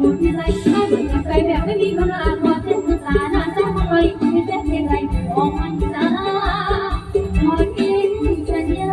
หมดที่ไรถ้เหมือนกับใครแบบไม่มีคำลาขอเส้นภาษาหน้าเจ้ามาไปไม่เส้นเพียงไรออกมันจ้าขอกินสัญญา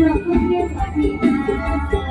เราคนเดียวกันนี่นะ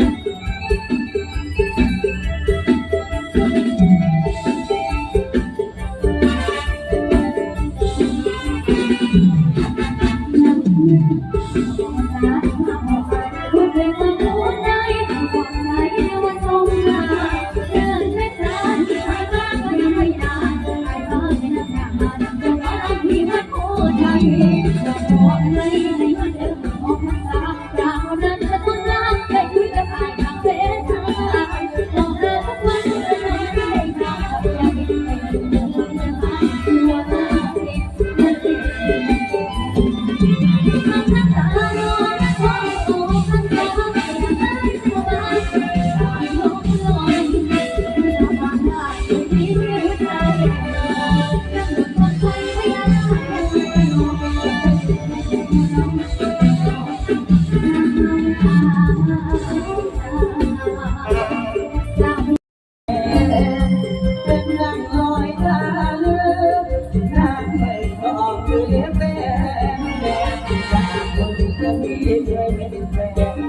เคยเป็นแฟน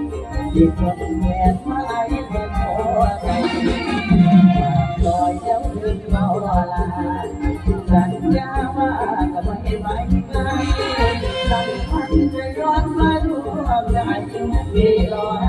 ที่คนแหวนมาไล่เป็นหัวใลอยเจ้าคืนเมาลาสัญญาว่าจะไม่ไหวง่ายสังพันใจร้อนมาร่วมใจมีลอย